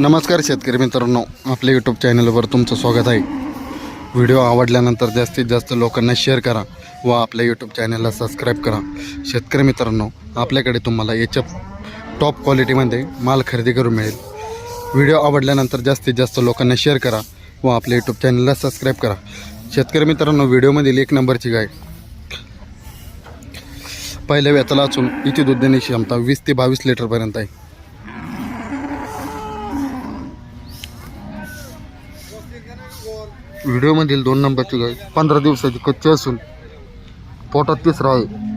नमस्कार शेतकरी मित्रांनो आपल्या यूट्यूब चॅनलवर तुमचं स्वागत आहे. व्हिडिओ आवडल्यानंतर जास्तीत जास्त लोकांना शेअर करा व आपल्या यूट्यूब चॅनलला सबस्क्राईब करा. शेतकरी मित्रांनो आपल्याकडे तुम्हाला याच्या टॉप क्वालिटीमध्ये माल खरेदी करून मिळेल. व्हिडिओ आवडल्यानंतर जास्तीत जास्त लोकांना शेअर करा व आपल्या यूट्यूब चॅनलला सबस्क्राईब करा. शेतकरी मित्रांनो व्हिडिओमधील एक नंबरची गाय. पहिल्या व्यताला असून हिची दूध देण्याची क्षमता वीस ते बावीस लिटरपर्यंत आहे. व्हिडिओमधील दोन नंबरची गाय पंधरा दिवसाची कच्ची असून पोटात तिसरा आहे.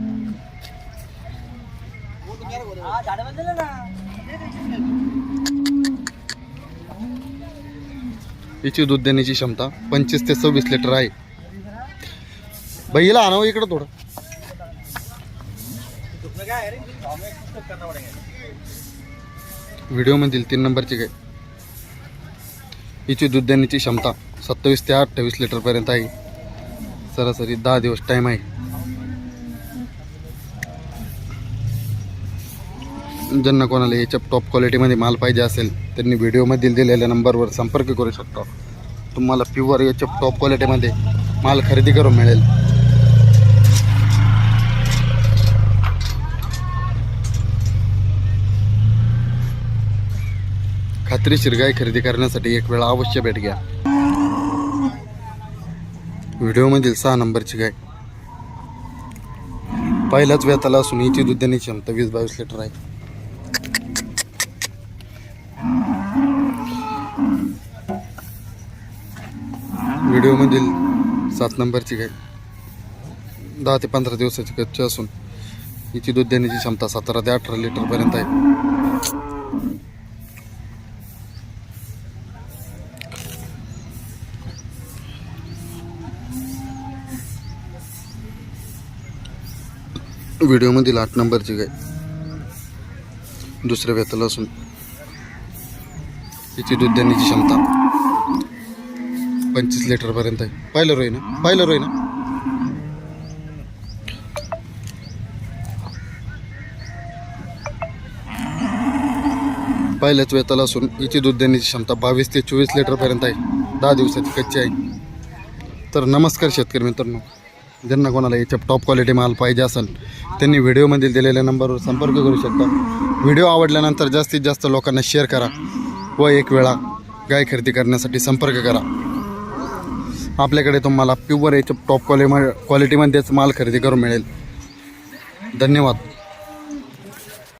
हिची दूध देण्याची क्षमता पंचवीस ते सव्वीस लिटर आहे. बैला आणावं इकडं थोडं. व्हिडिओमधील तीन नंबरची गाय. हिची दूध देण्याची क्षमता सत्तावीस ते अठ्ठावीस लिटरपर्यंत आहे. सरासरी दहा दिवस टाईम आहे. ज्यांना कोणाला याच्या टॉप क्वालिटीमध्ये माल पाहिजे असेल त्यांनी व्हिडिओमधील दिलेल्या नंबरवर संपर्क करू शकता. तुम्हाला प्युअर याच्या टॉप क्वालिटीमध्ये माल खरेदी करून मिळेल. खात्रीशीर गाय खरेदी करण्यासाठी एक वेळा अवश्य भेट घ्या. व्हिडिओमधील सहा नंबरची गाय. पहिल्याच व्यताला असून हिची दूध देण्याची क्षमता वीस बावीस लिटर आहे. व्हिडिओमधील सात नंबरची गाय. दहा ते पंधरा दिवसाची कच्ची असून हिची दूध देण्याची क्षमता सतरा ते अठरा लिटरपर्यंत आहे. व्हिडिओमधील आठ नंबरची गाय. दुसऱ्या व्यताला असून. तिची दूध देण्याची क्षमता पंचवीस लिटरपर्यंत आहे. पाहिलं रोय ना पाहिलं रोय ना पहिल्याच वेताला असून हिची दूध देण्याची क्षमता बावीस ते चोवीस लिटरपर्यंत आहे. दहा दिवसाची कच्ची आहे. तर नमस्कार शेतकरी मित्रांनो. ज्यांना कोणाला याच्या टॉप क्वालिटी माल पाहिजे असेल त्यांनी व्हिडिओमधील दिलेल्या नंबरवर संपर्क करू शकता. व्हिडिओ आवडल्यानंतर जास्तीत जास्त लोकांना शेअर करा व एक वेळा गाय खरेदी करण्यासाठी संपर्क करा. आपल्याकडे तुम्हाला प्युअर याच्या टॉप क्वालिटी क्वालिटीमध्येच माल खरेदी करून मिळेल. धन्यवाद.